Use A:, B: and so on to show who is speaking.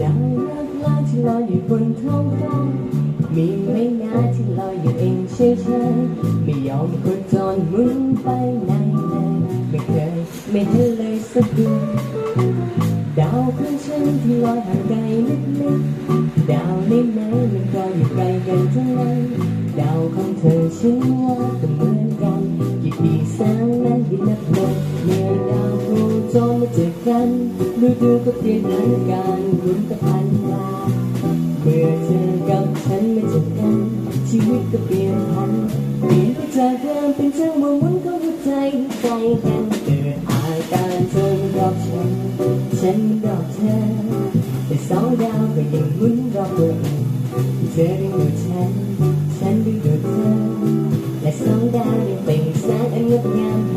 A: ดาวนับล้าที่ลอยอยู่บนท้องฟ้ามีไม่นาที่ลอยอยู่เองเฉยๆไม่ยอมโคจรหมุนไปไหนเลยไม่เคยไม่เห็นเลยสักดวงดาวของฉันที่ลอยห่างไกลลึกๆดาวในไหนมันก็อยู่ไกลกันทั้งนั้นดาวของเธอฉันว่าก็เหมือนกันกี่ปีแสนนั้นยิ่งนับลงเมื่อดาว มาเจอกันฤดูก็เปลี่ยนเหมือนกันรุนก็พันลาเมื่อเธอกับฉันไม่เจอกันชีวิตก็เปลี่ยนพันเปลี่ยนไปจากเดิมเป็นจังหวะหมุนของหัวใจใจกันเกิดอาการเธอรอบฉันฉันรอบเธอแต่สองดาวก็ยังมุนรอบตัวเองเธอดึงดูดฉันฉันดึงดูดเธอและสองดาวยังเป็นแสงอันงดงามให